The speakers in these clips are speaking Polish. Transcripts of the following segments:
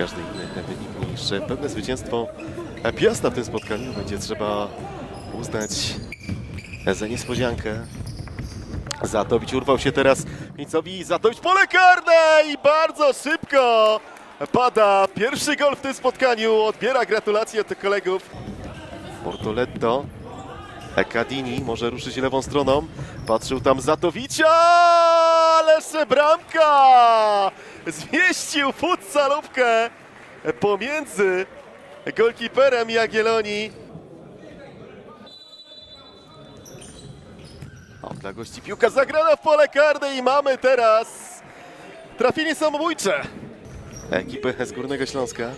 każdy inny wynik niż pewne zwycięstwo Piasta w tym spotkaniu będzie trzeba uznać za niespodziankę. Zatowicz urwał się teraz Micowi, Zatowicz pole karne i bardzo szybko pada pierwszy gol w tym spotkaniu. Odbiera gratulacje od kolegów. Portoletto. Kadini może ruszyć lewą stroną. Patrzył tam Zatowicza, ależ bramka! Zmieścił futsalówkę pomiędzy golkiperem Jagiellonii. O, dla gości piłka zagrana w pole karne i mamy teraz trafienie samobójcze ekipy z Górnego Śląska.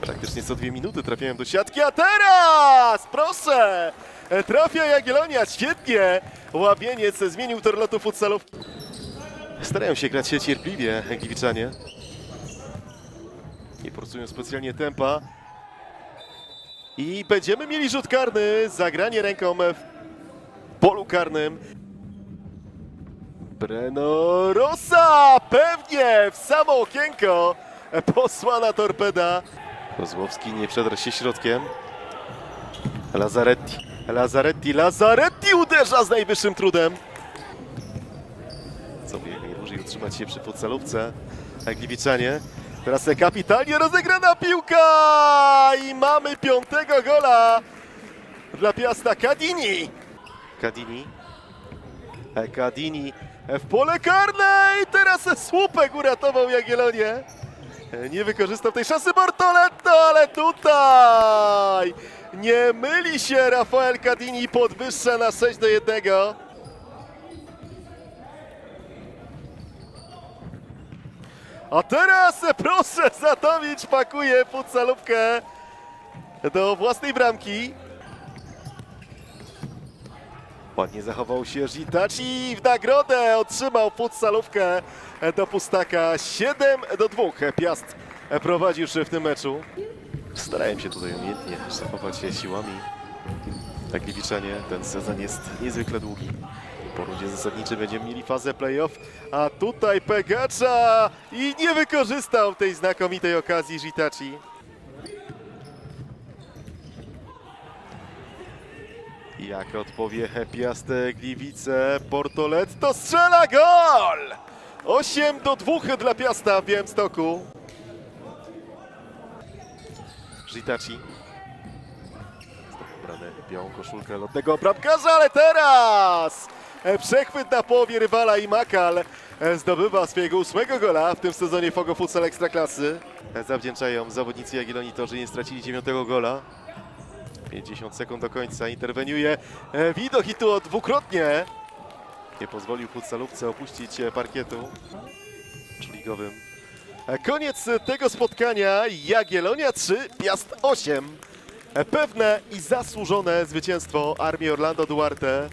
Praktycznie co dwie minuty trafiają do siatki, a teraz, proszę, trafia Jagiellonia, świetnie. Łabieniec zmienił tor lotu. Starają się grać się cierpliwie Gliwiczanie. Nie forsują specjalnie tempa. I będziemy mieli rzut karny, zagranie ręką w polu karnym. Breno Rosa! Pewnie w samo okienko posłana torpeda. Kozłowski nie przedarł się środkiem. Lazaretti, Lazaretti, Lazaretti uderza z najwyższym trudem. Utrzymać się przy futsalówce. Gliwiczanie. Teraz kapitalnie rozegrana piłka i mamy piątego gola dla Piasta Kadini. Kadini. E, Kadini w pole karne i teraz słupek uratował Jagiellonię. E, Nie wykorzystał tej szansy Bortoletto, ale tutaj nie myli się Rafael Kadini, podwyższa na 6 do 1. A teraz proszę, Zatowicz pakuje futsalówkę do własnej bramki. Ładnie zachował się Żitaci w nagrodę otrzymał futsalówkę do Pustaka 7 do 2. Piast prowadzi już w tym meczu. Starałem się tutaj umiejętnie szafować się siłami. Tak Gliwiczanie, ten sezon jest niezwykle długi. Po rundzie zasadniczej będziemy mieli fazę playoff, a tutaj Pegacza i nie wykorzystał tej znakomitej okazji Żitaci. Jak odpowie Piast Gliwice, Portoletto strzela gol! 8 do 2 dla Piasta w Białymstoku. Żitaci. Białą koszulkę lotnego bramkarza, ale teraz e, przechwyt na połowie rywala i Makal e, zdobywa swojego ósmego gola w tym sezonie Fogo Futsal Ekstraklasy. E, Zawdzięczają zawodnicy Jagiellonii to, że nie stracili dziewiątego gola. 50 sekund do końca interweniuje Widok i tu dwukrotnie nie pozwolił futsalówce opuścić parkietu ligowym. Koniec tego spotkania. Jagiellonia 3, Piast 8. Pewne i zasłużone zwycięstwo Armii Orlando Duarte